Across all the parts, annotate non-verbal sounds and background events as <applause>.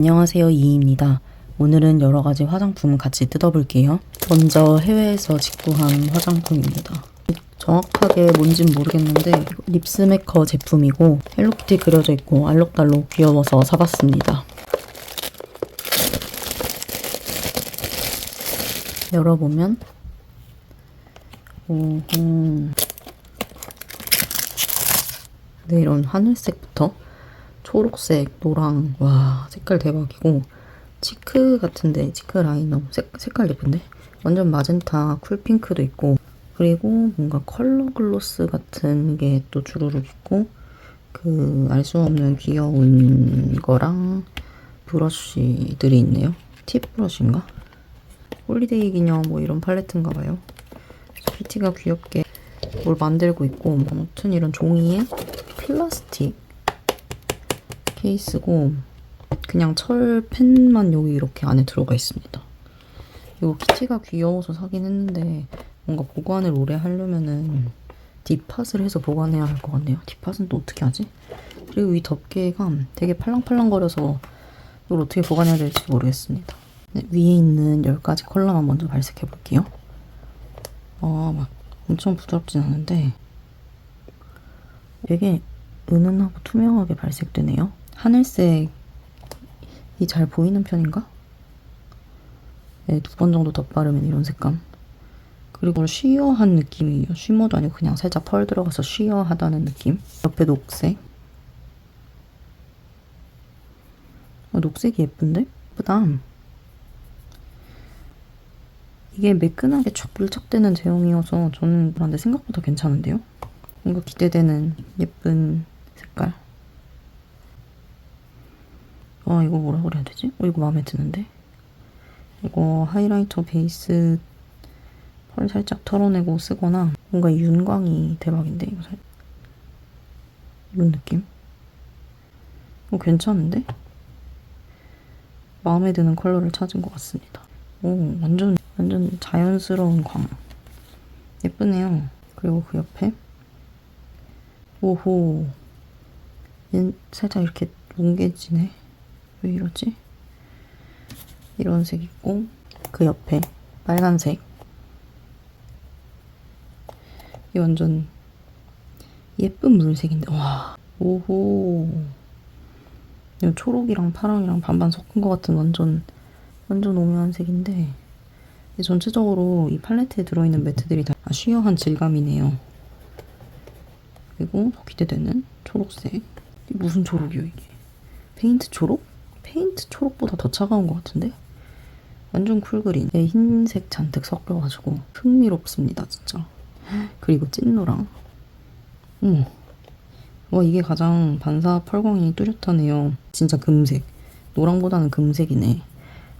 안녕하세요 이희입니다. 오늘은 여러 가지 화장품 같이 뜯어볼게요. 먼저 해외에서 직구한 화장품입니다. 정확하게 뭔진 모르겠는데 립스메커 제품이고 헬로키티 그려져 있고 알록달록 귀여워서 사봤습니다. 열어보면 오호 네, 이런 하늘색부터 초록색, 노랑, 와 색깔 대박이고 치크 같은데 치크 라이너 색, 색깔 예쁜데? 완전 마젠타 쿨핑크도 있고 그리고 뭔가 컬러 글로스 같은 게 또 주르륵 있고 그 알 수 없는 귀여운 거랑 브러쉬들이 있네요. 팁 브러쉬인가? 홀리데이 기념 뭐 이런 팔레트인가 봐요. 피티가 귀엽게 뭘 만들고 있고 아무튼 이런 종이에 플라스틱 케이스고 그냥 철 펜만 여기 이렇게 안에 들어가 있습니다. 이거 키티가 귀여워서 사긴 했는데 뭔가 보관을 오래 하려면은 뒷팟을 해서 보관해야 할 것 같네요. 뒷팟은 또 어떻게 하지? 그리고 이 덮개가 되게 팔랑팔랑거려서 이걸 어떻게 보관해야 될지 모르겠습니다. 네, 위에 있는 10가지 컬러만 먼저 발색해 볼게요. 아, 막 엄청 부드럽진 않은데 되게 은은하고 투명하게 발색되네요. 하늘색이 잘 보이는 편인가? 네, 두 번 정도 덧바르면 이런 색감. 그리고 쉬어한 느낌이에요. 쉬머도 아니고 그냥 살짝 펄 들어가서 쉬어하다는 느낌. 옆에 녹색. 어, 녹색이 예쁜데? 예쁘다. 이게 매끈하게 촥 밀착되는 제형이어서 저는 그런데 생각보다 괜찮은데요? 뭔가 기대되는 예쁜 색깔. 아 이거 뭐라 그래야 되지? 어 이거 마음에 드는데? 이거 하이라이터 베이스 펄 살짝 털어내고 쓰거나 뭔가 윤광이 대박인데 이거 살 이런 느낌? 어 괜찮은데? 마음에 드는 컬러를 찾은 것 같습니다. 오 완전 완전 자연스러운 광 예쁘네요. 그리고 그 옆에 오호 얘 살짝 이렇게 뭉개지네 왜 이러지? 이런 색 있고 그 옆에 빨간색. 이 완전 예쁜 물색인데 와 오호. 이 초록이랑 파랑이랑 반반 섞은 것 같은 완전 완전 오묘한 색인데 이 전체적으로 이 팔레트에 들어있는 매트들이 다 쉬어한 질감이네요. 그리고 더 기대되는 초록색. 이게 무슨 초록이요 이게? 페인트 초록? 페인트 초록보다 더 차가운 것 같은데? 완전 쿨그린. 네, 흰색 잔뜩 섞여가지고 흥미롭습니다 진짜. 그리고 찐노랑. 어머. 와 이게 가장 반사 펄광이 뚜렷하네요. 진짜 금색. 노랑보다는 금색이네.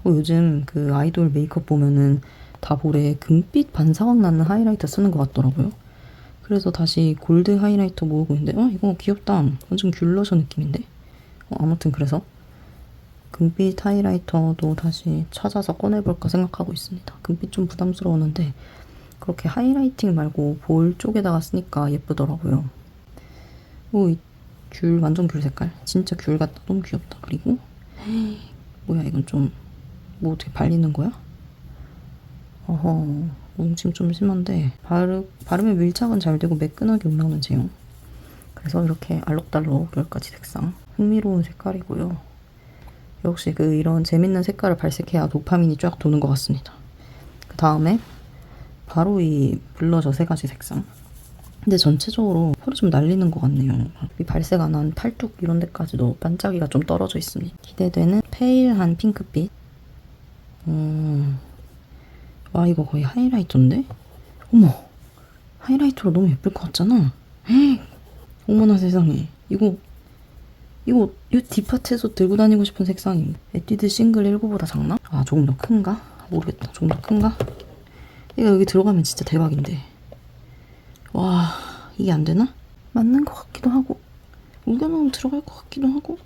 어, 요즘 그 아이돌 메이크업 보면은 다 볼에 금빛 반사광 나는 하이라이터 쓰는 것 같더라고요. 그래서 다시 골드 하이라이터 모으고 있는데 어 이거 귀엽다. 완전 귤러셔 느낌인데? 어, 아무튼 그래서 금빛 하이라이터도 다시 찾아서 꺼내볼까 생각하고 있습니다. 금빛 좀 부담스러웠는데 그렇게 하이라이팅 말고 볼 쪽에다가 쓰니까 예쁘더라고요. 오 귤 완전 귤 색깔. 진짜 귤 같다. 너무 귀엽다. 그리고 <gasps> 뭐야 이건 좀 뭐 어떻게 발리는 거야? 어허 뭉침 좀 심한데. 바르, 바르면 밀착은 잘 되고 매끈하게 올라오는 제형. 그래서 이렇게 알록달록 10가지 색상. 흥미로운 색깔이고요 역시 그 이런 재밌는 색깔을 발색해야 도파민이 쫙 도는 것 같습니다. 그 다음에 바로 이 블러셔 세 가지 색상. 근데 전체적으로 펄이 좀 날리는 것 같네요. 이 발색 안 한 팔뚝 이런 데까지도 반짝이가 좀 떨어져 있습니다. 기대되는 페일한 핑크빛. 음... 와 이거 거의 하이라이터인데? 어머 하이라이터로 너무 예쁠 것 같잖아. 에이, 어머나 세상에. 이거 이거 이 뒷파트에서 들고 다니고 싶은 색상임 에뛰드 싱글 19보다 작나? 아 조금 더 큰가? 모르겠다 조금 더 큰가? 얘가 여기 들어가면 진짜 대박인데 와 이게 안 되나? 맞는 것 같기도 하고 우겨놓으면 들어갈 것 같기도 하고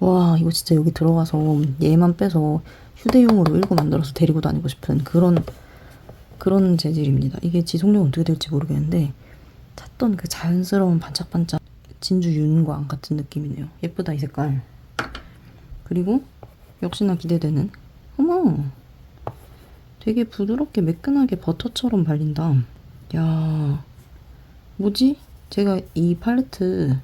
와 이거 진짜 여기 들어가서 얘만 빼서 휴대용으로 일고 만들어서 데리고 다니고 싶은 그런 그런 재질입니다. 이게 지속력이 어떻게 될지 모르겠는데 찾던 그 자연스러운 반짝반짝 진주 윤광 같은 느낌이네요. 예쁘다 이 색깔. 그리고 역시나 기대되는 어머 되게 부드럽게 매끈하게 버터처럼 발린다 야 뭐지? 제가 이 팔레트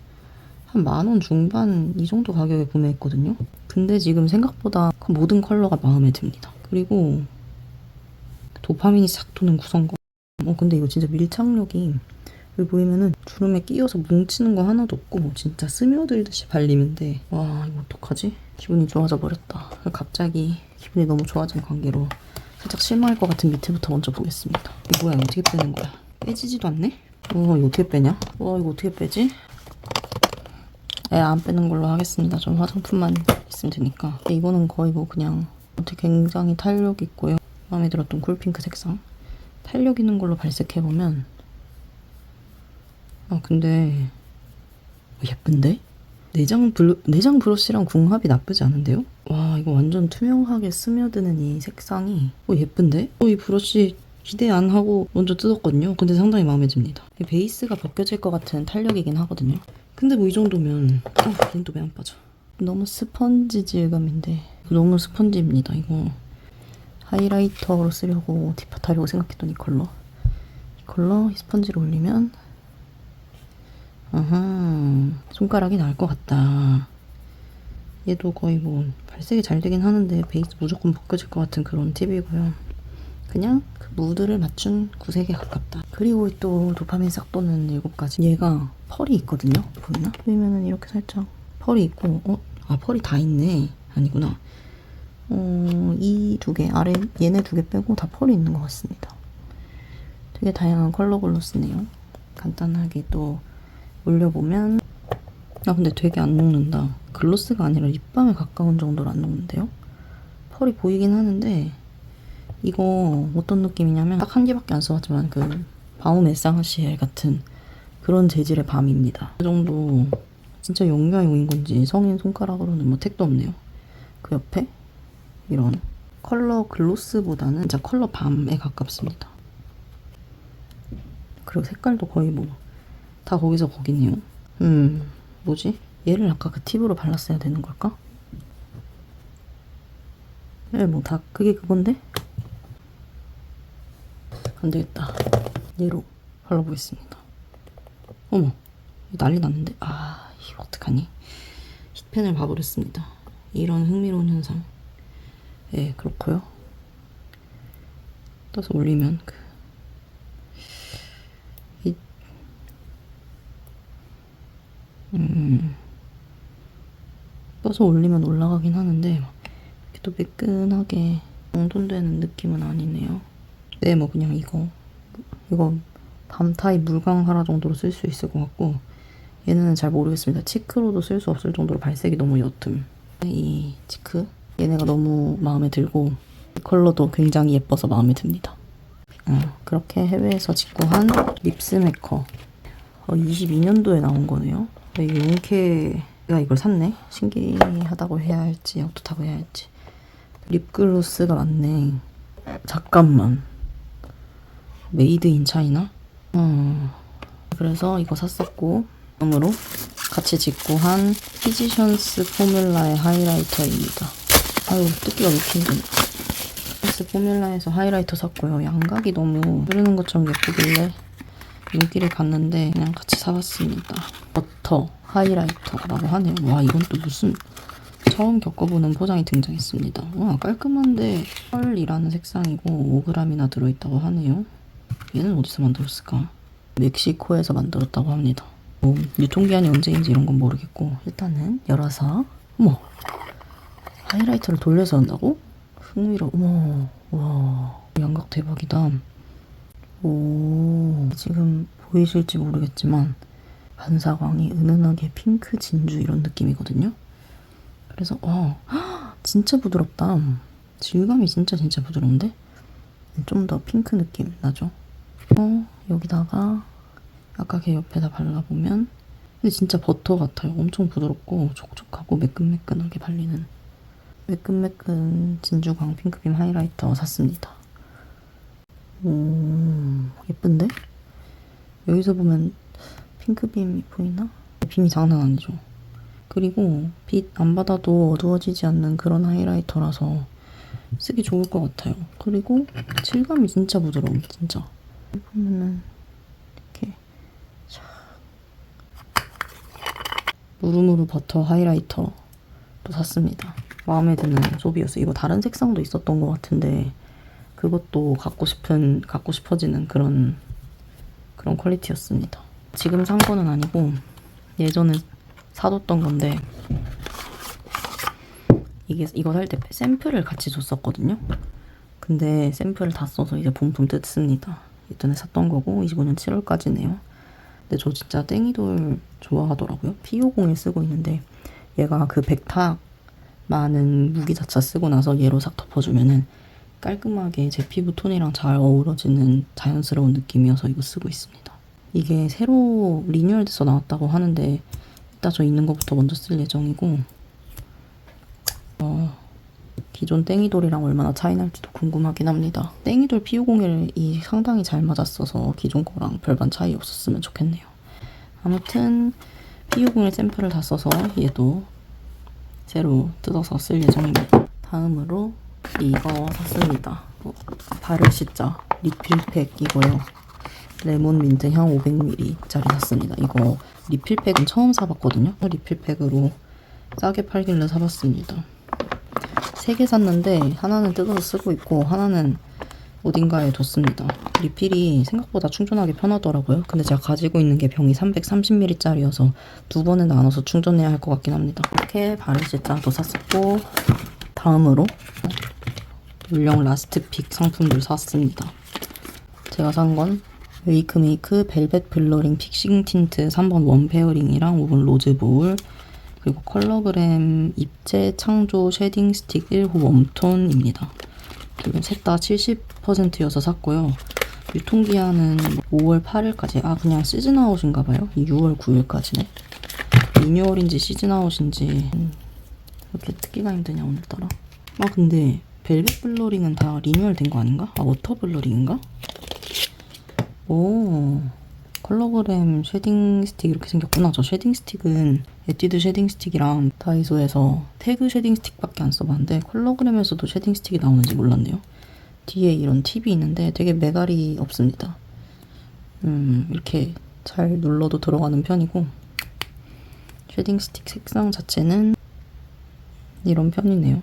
한 만 원 중반 이 정도 가격에 구매했거든요 근데 지금 생각보다 그 모든 컬러가 마음에 듭니다 그리고 도파민이 싹 도는 구성감 어 근데 이거 진짜 밀착력이 여기 보이면은 주름에 끼어서 뭉치는 거 하나도 없고 진짜 스며들듯이 발리면 돼. 와 이거 어떡하지? 기분이 좋아져 버렸다. 갑자기 기분이 너무 좋아진 관계로 살짝 실망할 것 같은 밑에부터 먼저 보겠습니다. 이거 뭐야 어떻게 빼는 거야? 빼지지도 않네? 어 이거 어떻게 빼냐? 와 이거 어떻게 빼지? 에안 빼는 걸로 하겠습니다. 좀 화장품만 있으면 되니까. 근데 이거는 거의 뭐 그냥 어떻게 굉장히 탄력 있고요. 마음에 들었던 쿨핑크 색상. 탄력 있는 걸로 발색해보면 아 근데 어, 예쁜데? 내장 블 내장 브러쉬랑 궁합이 나쁘지 않은데요? 와 이거 완전 투명하게 스며드는 이 색상이 어 예쁜데? 어 이 브러쉬 기대 안 하고 먼저 뜯었거든요. 근데 상당히 마음에 듭니다. 이 베이스가 벗겨질 것 같은 탄력이긴 하거든요. 근데 뭐 이 정도면 어 린도 왜안 빠져? 너무 스펀지 질감인데 너무 스펀지입니다. 이거 하이라이터로 쓰려고 딥팟 하려고 생각했던 이 컬러 이 컬러 이 스펀지를 올리면 아하, 손가락이 나을 것 같다. 얘도 거의 뭐 발색이 잘 되긴 하는데 베이스 무조건 벗겨질 것 같은 그런 팁이고요. 그냥 그 무드를 맞춘 구색에 가깝다. 그리고 또 도파민 싹 도는 일곱 가지. 얘가 펄이 있거든요. 보이나? 보이면은 이렇게 살짝 펄이 있고, 어? 아 펄이 다 있네. 아니구나. 어, 이 두 개, 아래 얘네 두 개 빼고 다 펄이 있는 것 같습니다. 되게 다양한 컬러걸로 쓰네요. 간단하게 또 올려보면 아 근데 되게 안 녹는다. 글로스가 아니라 립밤에 가까운 정도로 안 녹는데요? 펄이 보이긴 하는데 이거 어떤 느낌이냐면 딱 한 개밖에 안 써봤지만 그 바움 에상시엘 같은 그런 재질의 밤입니다. 그 정도 진짜 용량용인 건지 성인 손가락으로는 뭐 택도 없네요. 그 옆에 이런 컬러 글로스보다는 진짜 컬러 밤에 가깝습니다. 그리고 색깔도 거의 뭐 다 거기서 거기네요. 음, 뭐지? 얘를 아까 그 팁으로 발랐어야 되는 걸까? 예, 뭐 다 그게 그건데? 안 되겠다. 얘로 발라보겠습니다. 어머, 난리 났는데? 아, 이거 어떡하니? 힙펜을 봐버렸습니다. 이런 흥미로운 현상. 예, 그렇고요. 떠서 올리면 그 음, 떠서 올리면 올라가긴 하는데 이렇게 또 매끈하게 정돈되는 느낌은 아니네요. 네, 뭐 그냥 이거 이거 밤타입 물광 하나 정도로 쓸 수 있을 것 같고 얘는 잘 모르겠습니다. 치크로도 쓸 수 없을 정도로 발색이 너무 옅음. 이 치크 얘네가 너무 마음에 들고 이 컬러도 굉장히 예뻐서 마음에 듭니다. 어, 그렇게 해외에서 직구한 립스 메커 어, 22년도에 나온 거네요. 네, 용케가 이걸 샀네. 신기하다고 해야 할지 어떻다고 해야 할지. 립글로스가 많네. 잠깐만. 메이드 인 차이나? 어. 그래서 이거 샀었고 다음으로 같이 직구 한 피지션스 포뮬라의 하이라이터입니다. 아유 뜯기가 왜 이렇게 힘드냐. 피지션스 포뮬라에서 하이라이터 샀고요. 양각이 너무 흐르는 것처럼 예쁘길래 눈길을 갔는데 그냥 같이 사봤습니다. 버터 하이라이터라고 하네요. 와 이건 또 무슨 처음 겪어보는 포장이 등장했습니다. 와 깔끔한데 펄이라는 색상이고 5g이나 들어있다고 하네요. 얘는 어디서 만들었을까? 멕시코에서 만들었다고 합니다. 뭐, 유통기한이 언제인지 이런 건 모르겠고 일단은 열어서 어머 하이라이터를 돌려서 한다고? 흥미로워 어머 와 양각 대박이다 오 지금 보이실지 모르겠지만 반사광이 은은하게 핑크 진주 이런 느낌이거든요. 그래서 어 진짜 부드럽다. 질감이 진짜 진짜 부드러운데 좀 더 핑크 느낌 나죠. 어 여기다가 아까 걔 옆에다 발라보면 근데 진짜 버터 같아요. 엄청 부드럽고 촉촉하고 매끈매끈하게 발리는 매끈매끈 진주광 핑크빔 하이라이터 샀습니다. 오 예쁜데? 여기서 보면 핑크빔이 보이나? 빔이 장난 아니죠. 그리고 빛 안 받아도 어두워지지 않는 그런 하이라이터라서 쓰기 좋을 것 같아요. 그리고 질감이 진짜 부드러워, 진짜. 보면은 이렇게 샥 무르무르 버터 하이라이터 또 샀습니다. 마음에 드는 소비였어요. 이거 다른 색상도 있었던 것 같은데 그것도 갖고 싶은 갖고 싶어지는 그런 그런 퀄리티였습니다. 지금 산 거는 아니고 예전에 사뒀던 건데 이게 이거 살 때 샘플을 같이 줬었거든요. 근데 샘플을 다 써서 이제 본품 뜯습니다. 예전에 샀던 거고 25년 7월까지네요. 근데 저 진짜 땡이돌 좋아하더라고요. T501 쓰고 있는데 얘가 그 백탁 많은 무기 자차 쓰고 나서 얘로 싹 덮어주면은 깔끔하게 제 피부 톤이랑 잘 어우러지는 자연스러운 느낌이어서 이거 쓰고 있습니다. 이게 새로 리뉴얼돼서 나왔다고 하는데 이따 저 있는 것부터 먼저 쓸 예정이고 어, 기존 땡이돌이랑 얼마나 차이 날지도 궁금하긴 합니다. 땡이돌 P501이 상당히 잘 맞았어서 기존 거랑 별반 차이 없었으면 좋겠네요. 아무튼 P501 샘플을 다 써서 얘도 새로 뜯어서 쓸 예정입니다. 다음으로 이거 샀습니다. 어, 바를 시자 리필팩 이거요. 레몬 민트 향 500ml짜리 샀습니다. 이거 리필팩은 처음 사봤거든요. 리필팩으로 싸게 팔길래 사봤습니다. 세 개 샀는데 하나는 뜯어서 쓰고 있고 하나는 어딘가에 뒀습니다. 리필이 생각보다 충전하기 편하더라고요. 근데 제가 가지고 있는 게 병이 330ml짜리여서 두 번에 나눠서 충전해야 할 것 같긴 합니다. 이렇게 바르시자도 샀었고 다음으로 물령 라스트 픽 상품들 샀습니다. 제가 산 건 웨이크메이크 벨벳 블러링 픽싱 틴트 3번 원 페어링이랑 5번 로즈 보울 그리고 컬러그램 입체 창조 쉐딩 스틱 1호 웜톤입니다. 셋 다 70%여서 샀고요. 유통기한은 5월 8일까지. 아, 그냥 시즌아웃인가 봐요. 6월 9일까지네. 리뉴얼인지 시즌아웃인지. 이렇게 듣기가 힘드냐, 오늘따라. 아, 근데 벨벳 블러링은 다 리뉴얼 된 거 아닌가? 아, 워터 블러링인가? 오. 컬러그램 쉐딩 스틱 이렇게 생겼구나. 저 쉐딩 스틱은 에뛰드 쉐딩 스틱이랑 다이소에서 태그 쉐딩 스틱밖에 안 써봤는데 컬러그램에서도 쉐딩 스틱이 나오는지 몰랐네요. 뒤에 이런 팁이 있는데 되게 매갈이 없습니다. 음, 이렇게 잘 눌러도 들어가는 편이고 쉐딩 스틱 색상 자체는 이런 편이네요.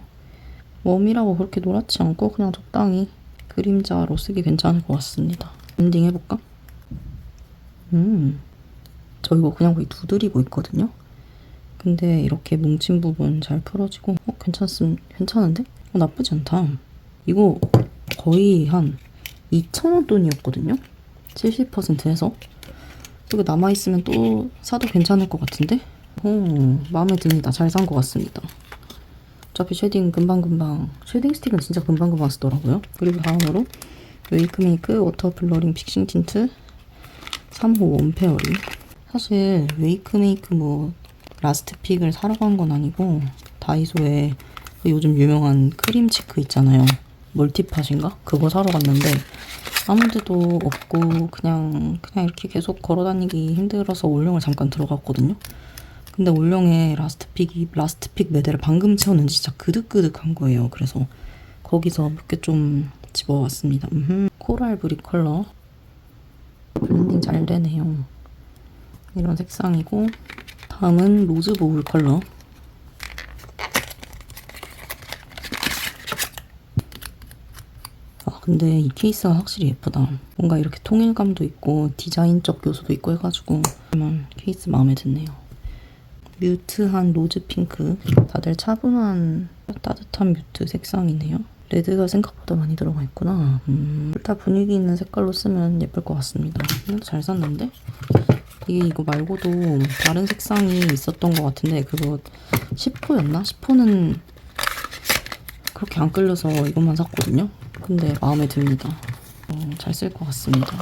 웜이라고 그렇게 노랗지 않고 그냥 적당히 그림자로 쓰기 괜찮을 것 같습니다. 엔딩 해볼까? 음, 저 이거 그냥 거의 두드리고 있거든요. 근데 이렇게 뭉친 부분 잘 풀어지고, 어, 괜찮음, 괜찮은데? 어, 나쁘지 않다. 이거 거의 한 2,000원 돈이었거든요? 70% 해서. 이거 남아있으면 또 사도 괜찮을 것 같은데? 오, 마음에 듭니다. 잘 산 것 같습니다. 어차피 쉐딩 금방금방, 쉐딩 스틱은 진짜 금방금방 쓰더라고요. 그리고 다음으로 웨이크메이크 워터 블러링 픽싱 틴트 3호 원페어링 사실 웨이크메이크 뭐 라스트 픽을 사러 간 건 아니고 다이소에 그 요즘 유명한 크림 치크 있잖아요 멀티팟인가? 그거 사러 갔는데 아무 데도 없고 그냥 그냥 이렇게 계속 걸어 다니기 힘들어서 올영을 잠깐 들어갔거든요 근데 올영에 라스트 픽이 라스트 픽 매대를 방금 채웠는지 진짜 그득그득한 거예요 그래서 거기서 몇 개 좀 집어왔습니다 음흠. 코랄 브릭 컬러 블렌딩 잘 되네요. 이런 색상이고 다음은 로즈 보울 컬러 아 근데 이 케이스가 확실히 예쁘다. 뭔가 이렇게 통일감도 있고 디자인적 요소도 있고 해가지고 케이스 마음에 드네요. 뮤트한 로즈 핑크 다들 차분한 따뜻한 뮤트 색상이네요. 레드가 생각보다 많이 들어가 있구나. 음, 다 분위기 있는 색깔로 쓰면 예쁠 것 같습니다. 음, 잘 샀는데? 이게 이거 말고도 다른 색상이 있었던 것 같은데 그거 10호였나? 10호는 그렇게 안 끌려서 이것만 샀거든요. 근데 마음에 듭니다. 어, 잘쓸 것 같습니다.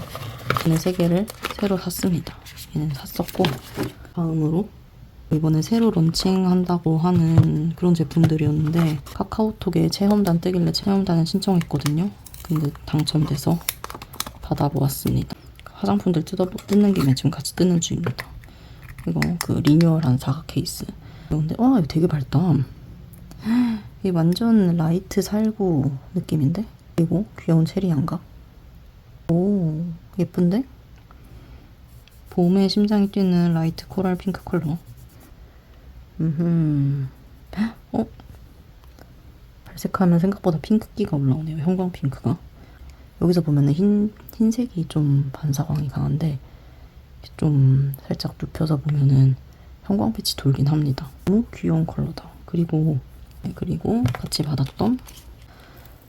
얘네 세 개를 새로 샀습니다. 얘는 샀었고 다음으로 이번에 새로 런칭한다고 하는 그런 제품들이었는데 카카오톡에 체험단 뜨길래 체험단을 신청했거든요. 근데 당첨돼서 받아보았습니다. 화장품들 뜯어, 뜯는 김에 지금 같이 뜯는 중입니다. 이거 그 리뉴얼한 사각 케이스. 근데 와 이거 되게 밝다. <gasps> 이 완전 라이트 살구 느낌인데? 그리고 귀여운 체리 양각. 오 예쁜데? 봄에 심장이 뛰는 라이트 코랄 핑크 컬러. 음. 어? 발색하면 생각보다 핑크기가 올라오네요. 형광 핑크가. 여기서 보면은 흰 흰색이 좀 반사광이 강한데 좀 살짝 눕혀서 보면은 형광빛이 돌긴 합니다. 너무 귀여운 컬러다. 그리고 네, 그리고 같이 받았던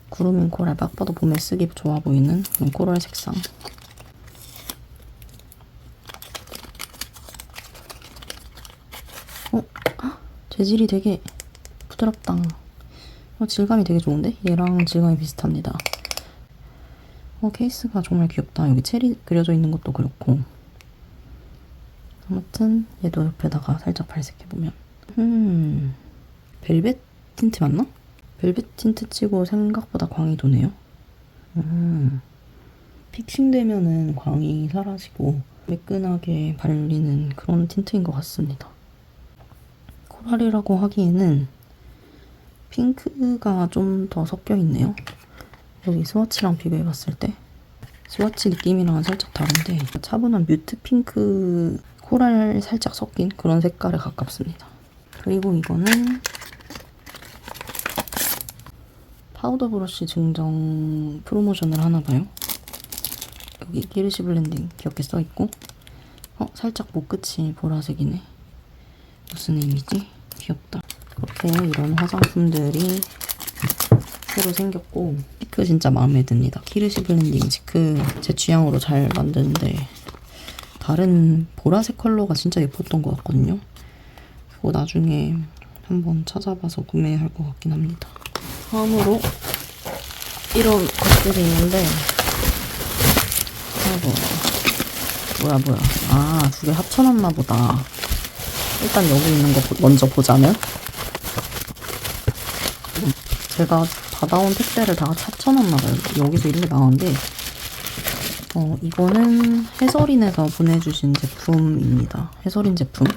구루밍 코랄 딱 봐도 봄에 쓰기 좋아 보이는 코랄 색상. 어? 헉, 재질이 되게 부드럽다. 어, 질감이 되게 좋은데? 얘랑 질감이 비슷합니다. 어, 케이스가 정말 귀엽다. 여기 체리 그려져 있는 것도 그렇고. 아무튼 얘도 옆에다가 살짝 발색해보면. 음, 벨벳 틴트 맞나? 벨벳 틴트 치고 생각보다 광이 도네요. 음, 픽싱되면은 광이 사라지고 매끈하게 발리는 그런 틴트인 것 같습니다. 코랄이라고 하기에는 핑크가 좀 더 섞여 있네요. 여기 스와치랑 비교해봤을 때 스와치 느낌이랑은 살짝 다른데 차분한 뮤트 핑크 코랄 살짝 섞인 그런 색깔에 가깝습니다. 그리고 이거는 파우더 브러쉬 증정 프로모션을 하나 봐요. 여기 기르시 블렌딩 귀엽게 써있고 어? 살짝 목끝이 보라색이네. 무슨 의미지? 귀엽다. 그렇게 이런 화장품들이 새로 생겼고 치크 진짜 마음에 듭니다. 키르시 블렌딩 치크 제 취향으로 잘 만드는데 다른 보라색 컬러가 진짜 예뻤던 것 같거든요. 그거 나중에 한번 찾아봐서 구매할 것 같긴 합니다. 다음으로 이런 것들이 있는데 아이고 뭐야 뭐야 아 두 개 합쳐놨나 보다. 일단 여기 있는 거 보- 먼저 보자면 제가 받아온 택배를 다 합쳐놨나봐요. 여기서 이렇게 나왔는데 어, 이거는 해설인에서 보내주신 제품입니다. 해설인 제품.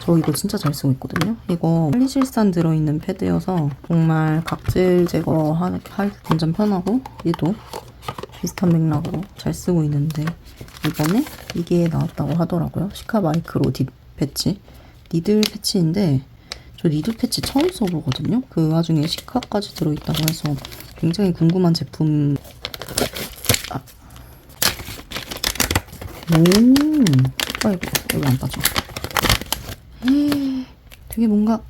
저 이거 진짜 잘 쓰고 있거든요. 이거 편리실산 들어있는 패드여서 정말 각질 제거할 완전 편하고 얘도 비슷한 맥락으로 잘 쓰고 있는데 이번에 이게 나왔다고 하더라고요. 시카 마이크로 딥 패치. 니들 패치인데 저 니들 패치 처음 써보거든요. 그 와중에 시카까지 들어있다고 해서 굉장히 궁금한 제품. 아. 오, 아이고 여기 안 빠져. 헤이, 되게 뭔가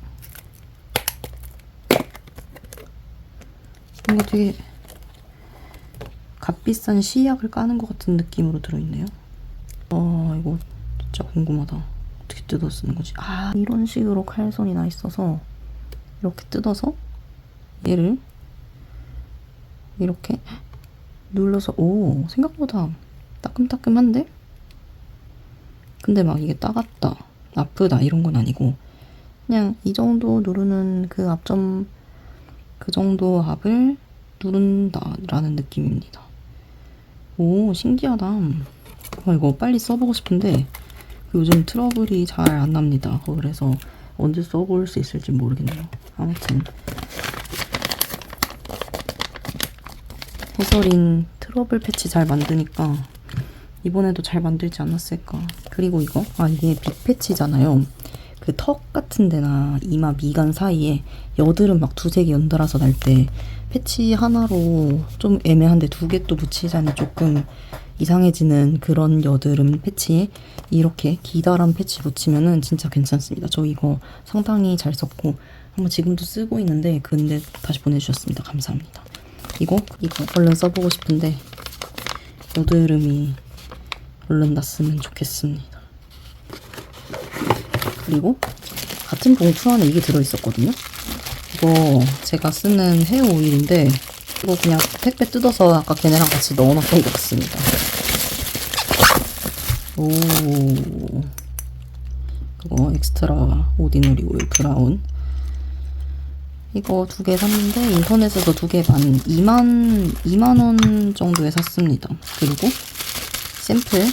뭔가 되게 값비싼 시약을 까는 것 같은 느낌으로 들어있네요. 어, 이거 진짜 궁금하다. 어떻게 뜯어 쓰는 거지? 아, 이런 식으로 칼손이 나 있어서 이렇게 뜯어서 얘를 이렇게 눌러서 오, 생각보다 따끔따끔한데? 근데 막 이게 따갑다, 아프다 이런 건 아니고 그냥 이 정도 누르는 그 앞점 그 정도 압을 누른다라는 느낌입니다. 오, 신기하다. 아, 이거 빨리 써보고 싶은데 요즘 트러블이 잘 안 납니다. 그래서 언제 써볼 수 있을지 모르겠네요. 아무튼 해설인 트러블 패치 잘 만드니까 이번에도 잘 만들지 않았을까. 그리고 이거 아 이게 빅 패치잖아요. 그 턱 같은 데나 이마 미간 사이에 여드름 막 두세 개 연달아서 날 때 패치 하나로 좀 애매한데 두 개 또 붙이자니 조금 이상해지는 그런 여드름 패치에 이렇게 기다란 패치 붙이면은 진짜 괜찮습니다. 저 이거 상당히 잘 썼고 한번 지금도 쓰고 있는데 근데 다시 보내주셨습니다. 감사합니다. 이거 이거 얼른 써보고 싶은데 여드름이 얼른 났으면 좋겠습니다. 그리고 같은 봉투 안에 이게 들어있었거든요. 이거 제가 쓰는 헤어 오일인데 이거 그냥 택배 뜯어서 아까 걔네랑 같이 넣어놨던 것 같습니다. 오 그거 엑스트라 오디너리 오일 브라운 이거 두 개 샀는데 인터넷에서 두 개 만 2만 2만 원 정도에 샀습니다. 그리고 샘플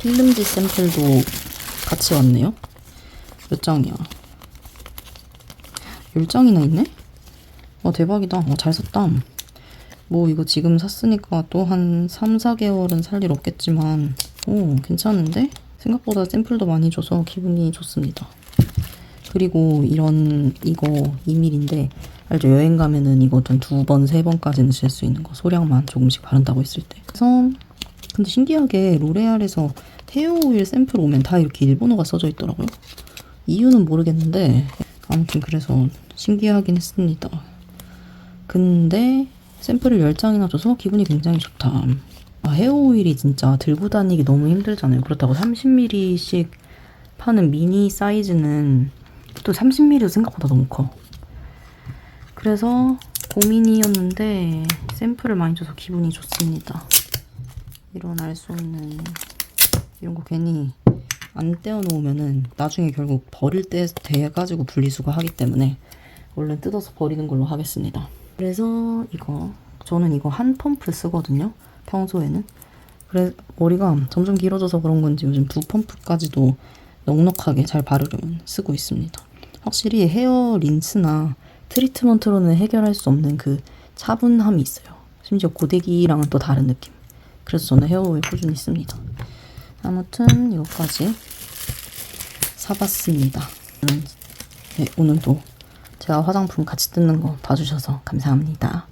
필름지 샘플도 같이 왔네요. 몇 장이야? 10장이나 있네? 와, 대박이다. 어, 잘 샀다. 뭐, 이거 지금 샀으니까 또 한 3, 4개월은 살 일 없겠지만, 오, 괜찮은데? 생각보다 샘플도 많이 줘서 기분이 좋습니다. 그리고 이런, 이거 2mm인데, 알죠? 여행 가면은 이거 좀두 번, 세 번까지는 쓸 수 있는 거. 소량만 조금씩 바른다고 했을 때. 그래서, 근데 신기하게 로레알에서 헤어 오일 샘플 오면 다 이렇게 일본어가 써져 있더라고요. 이유는 모르겠는데, 아무튼 그래서 신기하긴 했습니다. 근데 샘플을 10장이나 줘서 기분이 굉장히 좋다. 아, 헤어 오일이 진짜 들고 다니기 너무 힘들잖아요. 그렇다고 30ml씩 파는 미니 사이즈는 또 30ml도 생각보다 너무 커. 그래서 고민이었는데 샘플을 많이 줘서 기분이 좋습니다. 알수 없는 이런 거 괜히 안 떼어 놓으면은 나중에 결국 버릴 때 돼가지고 분리수거 하기 때문에 얼른 뜯어서 버리는 걸로 하겠습니다. 그래서 이거 저는 이거 한 펌프 쓰거든요. 평소에는 그래 머리가 점점 길어져서 그런 건지 요즘 두 펌프까지도 넉넉하게 잘 바르려면 쓰고 있습니다. 확실히 헤어 린스나 트리트먼트로는 해결할 수 없는 그 차분함이 있어요. 심지어 고데기랑은 또 다른 느낌. 그래서 저는 헤어오일 꾸준히 씁니다. 아무튼 이것까지 사봤습니다. 음, 네, 오늘도 제가 화장품 같이 뜯는 거 봐주셔서 감사합니다.